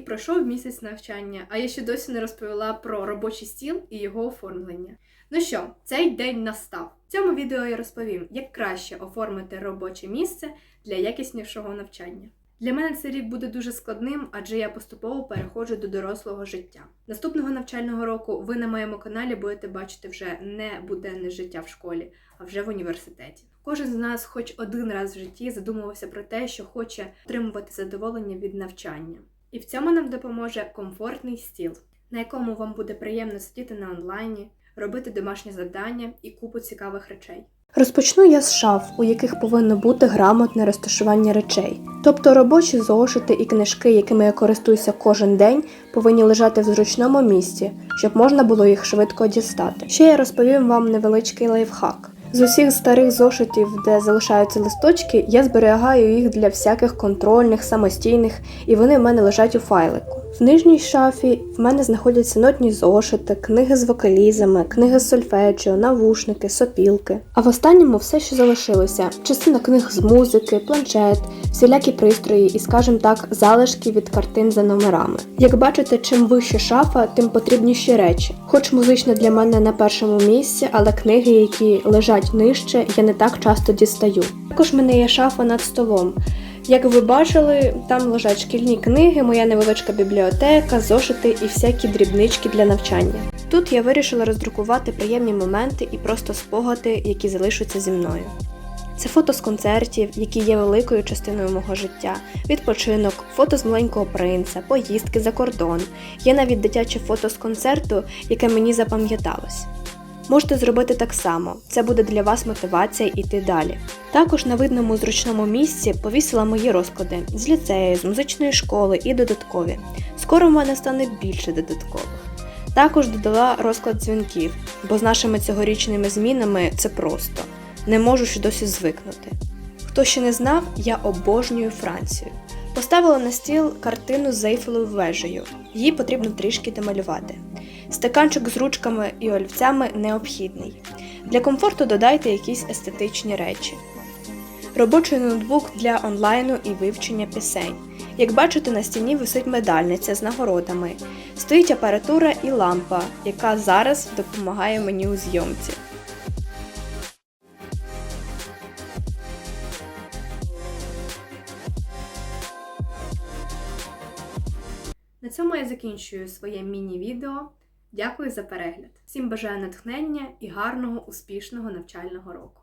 пройшов місяць навчання, а я ще досі не розповіла про робочий стіл і його оформлення. Ну що, цей день настав. В цьому відео я розповім, як краще оформити робоче місце для якіснішого навчання. Для мене цей рік буде дуже складним, адже я поступово переходжу до дорослого життя. Наступного навчального року ви на моєму каналі будете бачити вже не буденне життя в школі, а вже в університеті. Кожен з нас, хоч один раз в житті, задумувався про те, що хоче отримувати задоволення від навчання. І в цьому нам допоможе комфортний стіл, на якому вам буде приємно сидіти на онлайні, робити домашні завдання і купу цікавих речей. Розпочну я з шаф, у яких повинно бути грамотне розташування речей. Тобто робочі зошити і книжки, якими я користуюся кожен день, повинні лежати в зручному місці, щоб можна було їх швидко дістати. Ще я розповім вам невеличкий лайфхак. З усіх старих зошитів, де залишаються листочки, я зберігаю їх для всяких контрольних, самостійних, і вони в мене лежать у файлику. В нижній шафі в мене знаходяться нотні зошити, книги з вокалізами, книги з сольфеджіо, навушники, сопілки. А в останньому все, що залишилося: частина книг з музики, планшет, всілякі пристрої і, скажімо так, залишки від картин за номерами. Як бачите, чим вища шафа, тим потрібніші речі. Хоч музична для мене на першому місці, але книги, які лежать нижче, я не так часто дістаю. Також в мене є шафа над столом. Як ви бачили, там лежать шкільні книги, моя невеличка бібліотека, зошити і всякі дрібнички для навчання. Тут я вирішила роздрукувати приємні моменти і просто спогади, які залишаться зі мною. Це фото з концертів, які є великою частиною мого життя, відпочинок, фото з маленького принца, поїздки за кордон. Є навіть дитяче фото з концерту, яке мені запам'яталось. Можете зробити так само, це буде для вас мотивація йти далі. Також на видному зручному місці повісила мої розклади з ліцею, з музичної школи і додаткові. Скоро в мене стане більше додаткових. Також додала розклад дзвінків, бо з нашими цьогорічними змінами це просто. Не можу ще досі звикнути. Хто ще не знав, я обожнюю Францію. Поставила на стіл картину з Ейфелевою вежею. Її потрібно трішки домалювати. Стаканчик з ручками і олівцями необхідний. Для комфорту додайте якісь естетичні речі. Робочий ноутбук для онлайну і вивчення пісень. Як бачите, на стіні висить медальниця з нагородами. Стоїть апаратура і лампа, яка зараз допомагає мені у зйомці. На цьому я закінчую своє міні-відео. Дякую за перегляд. Всім бажаю натхнення і гарного успішного навчального року.